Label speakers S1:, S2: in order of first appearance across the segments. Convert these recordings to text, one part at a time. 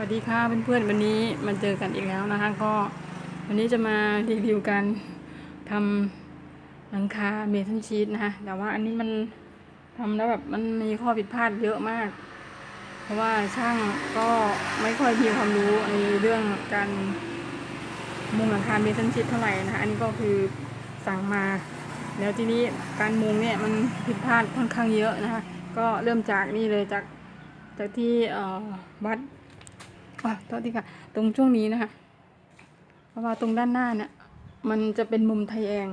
S1: วัสดีค่ะเพื่อนๆวันนี้มาเจอกันอีกแล้วนะคะ ก็วันนี้จะมารีวิวการทำหลังคาเมทัลชีตนะคะแต่ว่าอันนี้มันทำแล้วแบบมันมีข้อผิดพลาดเยอะมาก เพราะว่าช่างก็ไม่ค่อยมีความรู้ในเรื่องการมุงหลังคาเมทัลชีตเท่าไหร่นะคะอันนี้ก็คือสั่งมา แล้วทีนี้การมุงเนี่ยมันผิดพลาดค่อนข้างเยอะนะคะก็เริ่มจากนี่เลยจากจากที่เออวัด อะโทษทีค่ะ ตรงช่วงนี้นะคะ เพราะว่าตรงด้านหน้าเนี่ยมันจะเป็นมุมทยแอง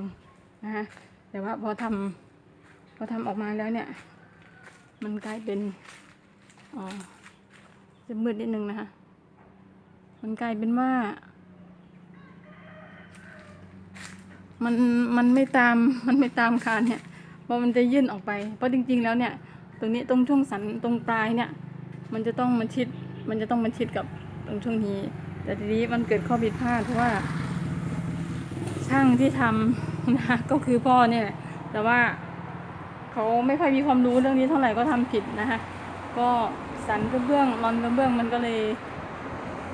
S1: นะคะแต่ว่าพอทำพอทำออกมาแล้วเนี่ย มันกลายเป็นอ๋อจะมืดนิดนึงนะคะ มันกลายเป็นว่า มันมันไม่ตามมันไม่ตามคานเนี่ยเพราะมันจะยื่นออกไป เพราะจริง ๆ แล้วเนี่ย ตรงนี้ตรงช่วงสันตรงปลายเนี่ย มันจะต้องมาชิด มันจะต้องมาชิดกับตรงช่วงนี้ แต่ทีนี้มันเกิดข้อผิดพลาดเพราะว่า ช่างที่ทำนะก็คือพ่อเนี่ยแต่ว่าเขาไม่ค่อยมีความรู้เรื่องนี้เท่าไหร่ก็ทำผิดนะคะก็สันกระเบื้องรอนกระเบื้องมันก็เลย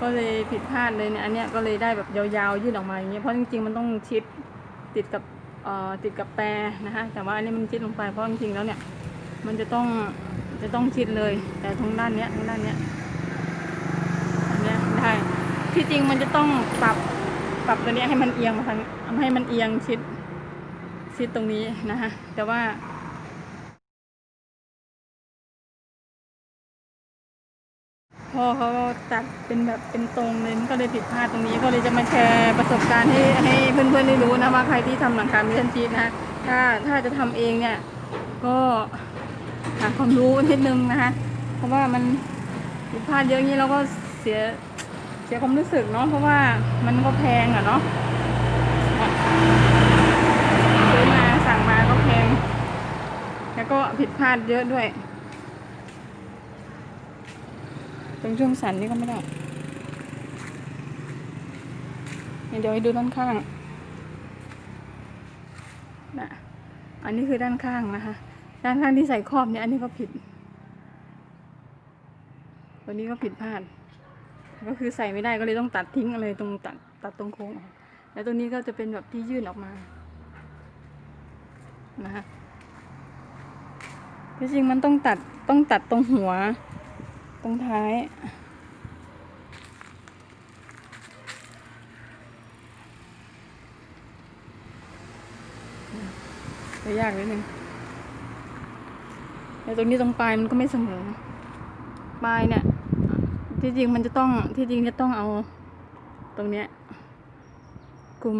S1: ก็เลยผิดพลาดเลยเนี่ยอันเนี้ยก็เลยได้แบบยาวๆยื่นออกมาอย่างเงี้ยเพราะจริงๆมันต้องชิดติดกับเอ่อติดกับแปรนะคะแต่ว่าอันนี้มันชิดลงไปเพราะจริงๆแล้วเนี่ย มันจะต้องจะต้องชิดเลย แต่ทางด้านเนี้ยทางด้านเนี้ย ที่จริงมันจะต้องปรับปรับตัวนี้ให้มันเอียงมาทางให้มันเอียงชิดชิดตรงนี้นะคะแต่ว่าพอเขาตัดเป็นแบบเป็นตรงเลยก็เลยผิดพลาดตรงนี้ก็เลยจะมาแชร์ประสบการณ์ให้ให้เพื่อนๆได้รู้นะว่าใครที่ทำหลังคามิชันชีสนะถ้าถ้าจะทำเองเนี่ยก็หาความรู้นิดนึงนะคะเพราะว่ามันผิดพลาดเยอะอย่างนี้เราก็เสีย เสียความรู้สึกเนาะเพราะว่ามันก็แพงอะเนาะซื้อมาสั่งมาก็แพง แล้วก็ผิดพลาดเยอะด้วย ตรงช่วงสันนี่ก็ไม่ได้เดี๋ยวให้ดูด้านข้างนะอันนี้คือด้านข้างนะคะ ด้านข้างที่ใส่ครอบเนี่ยอันนี้ก็ผิด ตัวนี้ก็ผิดพลาด ก็คือใส่ไม่ได้ก็เลยต้องตัดทิ้งเลยตรงตัดตัดตรงโค้งออกแล้วตรงนี้ก็จะเป็นแบบที่ยื่นออกมานะคะที่จริงมันต้องตัดต้องตัดตรงหัว ตรงท้ายจะยากนิดนึงแต่ตรงนี้ตรงปลายมันก็ไม่เสมอปลายเนี่ย ที่จริงมันจะต้องที่จริงจะต้องเอาตรงเนี้ยกลุ่ม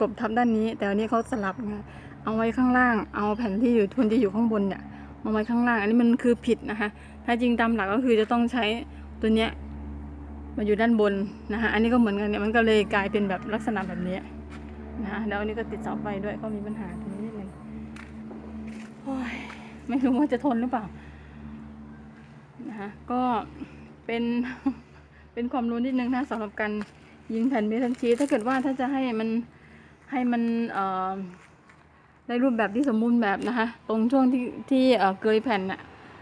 S1: กบทับด้านนี้ แต่อันนี้เขาสลับไงเอาไว้ข้างล่าง เอาแผ่นที่อยู่ทุนที่อยู่ข้างบนเนี่ยเอาไว้ข้างล่าง อันนี้มันคือผิดนะคะ ถ้าจริงตามหลักก็คือจะต้องใช้ตัวเนี้ยมาอยู่ด้านบนนะคะอันนี้ก็เหมือนกันเนี่ยมันก็เลยกลายเป็นแบบลักษณะแบบนี้นะคะแล้วอันนี้ก็ติดเสาไฟด้วยก็มีปัญหาตรงนี้นิดนึงโอ้ยไม่รู้ว่าจะทนหรือเปล่านะคะก็ เป็นเป็นความรู้นิดนึงนะสำหรับการยิงแผ่นเมทัลชีทถ้าเกิดว่าถ้าจะให้มันให้มันได้รูปแบบที่สมบูรณ์แบบนะคะ ตรงช่วงที่ที่เกยแผ่นน่ะ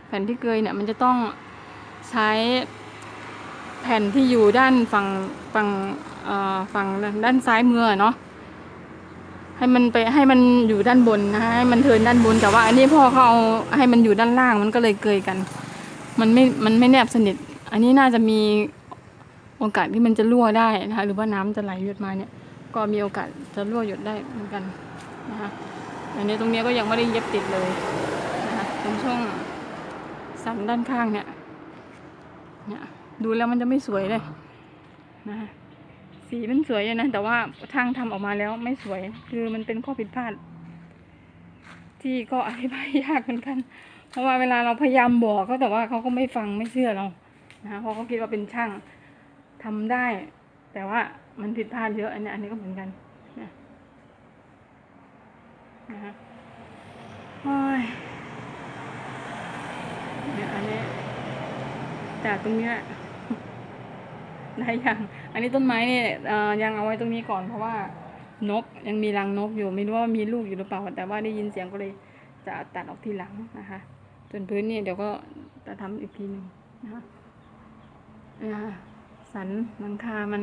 S1: แผ่นที่เกยเนี่ยมันจะต้องใช้แผ่นที่อยู่ด้านฝั่งฝั่งฝั่งด้านซ้ายมือเนาะให้มันไปให้มันอยู่ด้านบนนะคะให้มันเทินด้านบนแต่ว่าอันนี้พ่อเขาเอาให้มันอยู่ด้านล่างมันก็เลยเกยกัน มันไม่มันไม่แนบสนิท อันนี้น่าจะมีโอกาสที่มันจะรั่วได้นะคะ หรือว่าน้ำจะไหลหยดมาเนี่ย ก็มีโอกาสจะรั่วหยดได้เหมือนกันนะคะอันนี้ตรงนี้ก็ยังไม่ได้เย็บติดเลยนะคะตรงช่วงสันด้านข้างเนี่ยเนี่ยดูแล้วมันจะไม่สวยเลยนะคะสีมันสวยอยู่นะแต่ว่าทางทำออกมาแล้วไม่สวย คือมันเป็นข้อผิดพลาด ที่ก็อธิบายยากเหมือนกัน เพราะว่าเวลาเราพยายามบอกเขาแต่ว่าเขาก็ไม่ฟังไม่เชื่อเรา นะคะเพราะเขาคิดว่าเป็นช่างทำได้ แต่ว่ามันผิดพลาดเยอะอันนี้อันนี้ก็เหมือนกันนะนะคะโอ้ยเนี่ยอันนี้ จากตรงเนี้ยได้ยังอันนี้ต้นไม้เนี่ยยังเอาไว้ตรงนี้ก่อนเพราะว่านกยังมีรังนกอยู่ไม่รู้ว่ามีลูกอยู่หรือเปล่า แต่ว่าได้ยินเสียงก็เลยจะตัดออกทีหลังนะคะส่วนพื้นเนี่ยเดี๋ยวก็จะทำอีกทีหนึ่งนะคะ สันหลังคา มัน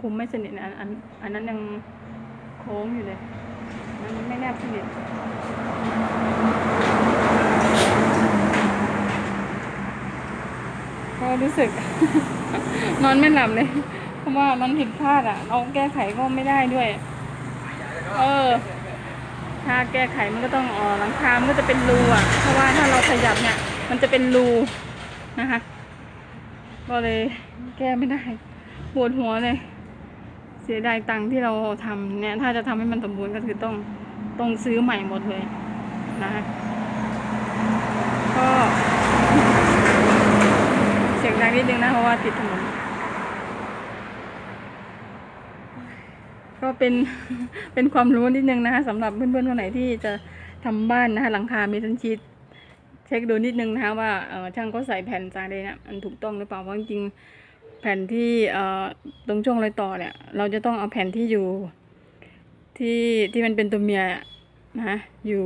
S1: คุมไม่สนิทอันอันอันนั้นยังโค้งอยู่เลยอันนั้นไม่แนบสนิทก็รู้สึก นอนไม่หลับเลย เพราะว่ามันผิดพลาดอะ เราแก้ไขก็ไม่ได้ด้วย เออ ถ้าแก้ไขมันก็ต้องออหลังคา มันก็จะเป็นรูอะ เพราะว่าถ้าเราขยับเนี่ย มันจะเป็นรูนะคะ ก็เลยแก้ไม่ได้ปวดหัวเลย เสียดายตังค์ที่เราทำเนี่ย ถ้าจะทำให้มันสมบูรณ์ก็คือต้องต้องซื้อใหม่หมดเลยนะคะก็เสียงดังนิดนึงนะเพราะว่าติดถนนก็เป็นเป็นความรู้นิดนึงนะคะสำหรับเพื่อนๆคนไหนที่จะทำบ้านนะคะหลังคาเมทัลชีต ช็คดูนิดนึงนะคะว่าช่างก็ใส่แผ่นจาเลยนะมันถูกต้องหรือเปล่าเพราะจริงแผ่นที่ตรงช่วงรอยต่อเนี่ย เราจะต้องเอาแผ่นที่อยู่ ที่ที่มันเป็นตัวเมียนะอยู่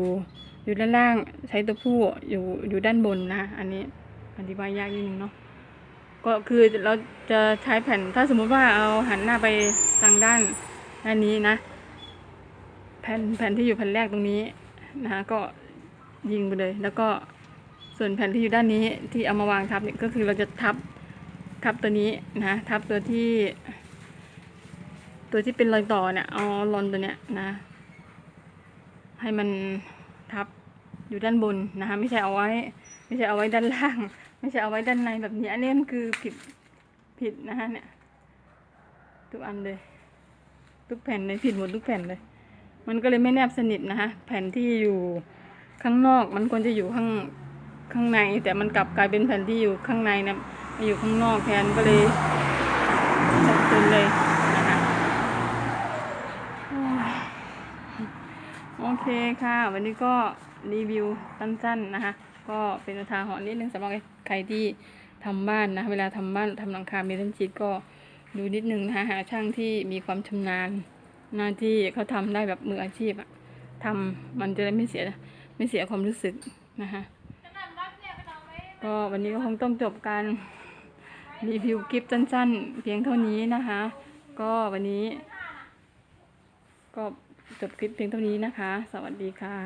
S1: อยู่ด้านล่างใช้ตัวผู้อยู่อยู่ด้านบนนะอันนี้อธิบายยากนิดนึงเนาะก็คือเราจะใช้แผ่นถ้าสมมุติว่าเอาหันหน้าไปทางด้านด้านนี้นะ แผ่นแผ่นที่อยู่แผ่นแรกตรงนี้นะคะก็ยิงไปเลยแล้วก็ ส่วนแผ่นที่อยู่ด้านนี้ที่เอามาวางทับเนี่ยก็คือเราจะทับทับตัวนี้นะทับตัวที่ ตัวที่เป็นรอยต่อเนี่ยเอาลอนตัวเนี้ยนะ ให้มันทับอยู่ด้านบนนะคะไม่ใช่เอาไว้ ไม่ใช่เอาไว้ด้านล่าง ไม่ใช่เอาไว้ด้านในแบบนี้อันนี้มันคือผิดผิดนะคะเนี่ยทุกอันเลย ทุกแผ่นเลยผิดหมดทุกแผ่นเลย มันก็เลยไม่แนบสนิทนะคะแผ่นที่อยู่ข้างนอกมันควรจะอยู่ข้าง ข้างใน แต่มันกลับกลายเป็นแผ่นที่อยู่ข้างในนะมาอยู่ข้างนอกแทนก็เลยจับเป็นเลยนะคะโอ้ยโอเคค่ะ วันนี้ก็รีวิวสั้นๆนะคะ ก็เป็นอุทาหรณ์นิดนึงสำหรับใครที่ทำบ้านนะ เวลาทำบ้านทำหลังคาเมทัลชีตก็ดูนิดนึงนะคะหาช่างที่มีความชำนาญหน้าที่เขาทำได้แบบมืออาชีพอะทำมันจะได้ไม่เสียไม่เสียความรู้สึกนะคะ ก็วันนี้ก็คงต้องจบการรีวิวคลิปสั้นๆ เพียงเท่านี้นะคะ ก็วันนี้ ก็จบคลิปเพียงเท่านี้นะคะ สวัสดีค่ะ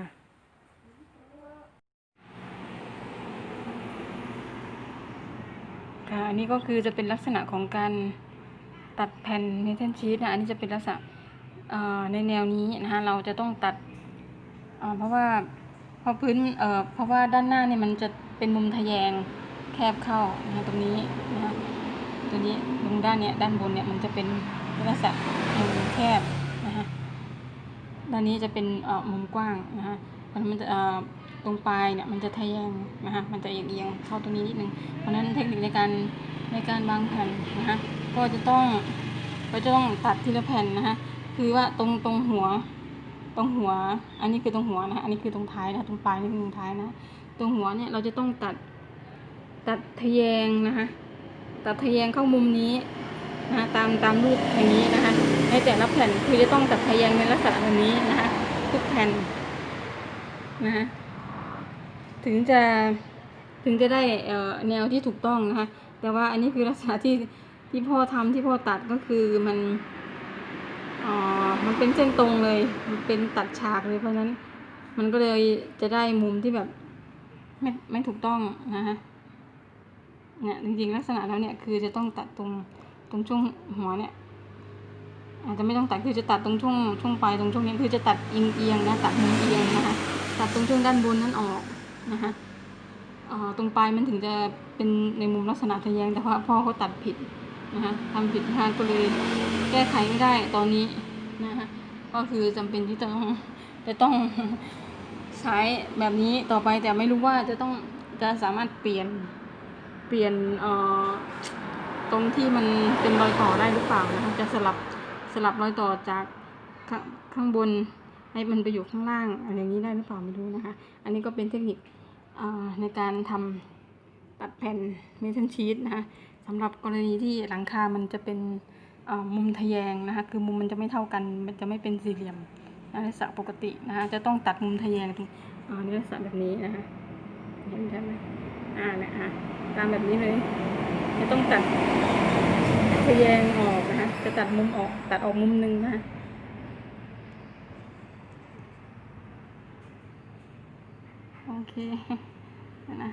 S1: ค่ะอันนี้ก็คือจะเป็นลักษณะของการตัดแผ่นเมทัลชีตนะอันนี้จะเป็นลักษณะในแนวนี้นะคะเราจะต้องตัดเพราะว่าเพราะพื้นเพราะว่าด้านหน้าเนี่ยมันจะ เป็นมุมทะแยงแคบเข้านะตรงนี้นะตัวนี้ตรงด้านเนี้ยด้านบนเนี่ยมันจะเป็นลักษณะมุมแคบนะคะด้านนี้จะเป็นเอ่อมุมกว้างนะคะมันมันจะเอ่อตรงปลายเนี่ยมันจะทะแยงนะคะมันจะเอียงๆเข้าตรงนี้นิดนึงเพราะฉะนั้นเทคนิคในการในการวางแผ่นนะคะก็จะต้องก็จะต้องตัดทีละแผ่นนะคะคือว่าตรงตรงหัวตรงหัว อันนี้คือตรงหัวนะคะอันนี้คือตรงท้ายนะตรงปลายนี่คือตรงท้ายนะ ตรงหัวเนี่ยเราจะต้องตัดตัดทะแยงนะคะตัดทะแยงเข้ามุมนี้นะคะตามตามรูปอย่างนี้นะคะในแต่ละแผ่นคือจะต้องตัดทะแยงในลักษณะแบบนี้นะคะทุกแผ่นนะคะถึงจะถึงจะได้เอ่อแนวที่ถูกต้องนะคะแต่ว่าอันนี้คือลักษณะที่ที่พ่อทำที่พ่อตัดก็คือมันอ่อมันเป็นเส้นตรงเลยมันเป็นตัดฉากเลยเพราะฉะนั้นมันก็เลยจะได้มุมที่แบบ ไม่ไม่ถูกต้องนะคะเนี่ยจริงๆลักษณะแล้วเนี่ยคือจะต้องตัดตรงตรงช่วงหัวเนี่ยอาจจะไม่ต้องตัดคือจะตัดตรงช่วงช่วงปลายตรงช่วงนี้คือจะตัดเอียงๆนะตัดมุมเอียงนะคะตัดตรงช่วงด้านบนนั้นออกนะคะตรงปลายมันถึงจะเป็นในมุมลักษณะทะแยงแต่ว่าพ่อเขาตัดผิดนะคะทำผิดพลาดก็เลยแก้ไขไม่ได้ตอนนี้นะคะก็คือจำเป็นที่จะต้องจะต้อง ใช้แบบนี้ต่อไปแต่ไม่รู้ว่าจะต้องจะสามารถเปลี่ยนเปลี่ยนเอ่อตรงที่มันเป็นรอยต่อได้หรือเปล่านะคะจะสลับสลับรอยต่อจากข้างข้างบนให้มันไปอยู่ข้างล่างอะไรอย่างนี้ได้หรือเปล่าไม่รู้นะคะ อันนี้ก็เป็นเทคนิคในการทำตัดแผ่นเมทัลชีตนะคะสำหรับกรณีที่หลังคามันจะเป็นมุมทะแยงนะคะคือมุมมันจะไม่เท่ากัน มันจะไม่เป็นสี่เหลี่ยม ในสระปกตินะคะจะต้องตัดมุมทะแยงตรงในลักษณะแบบนี้นะคะเห็นใช่ไหมอ่านะคะตามแบบนี้เลย จะต้องตัดทะแยงออกนะคะจะตัดมุมออกตัดออกมุมหนึ่งนะคะโอเคนะ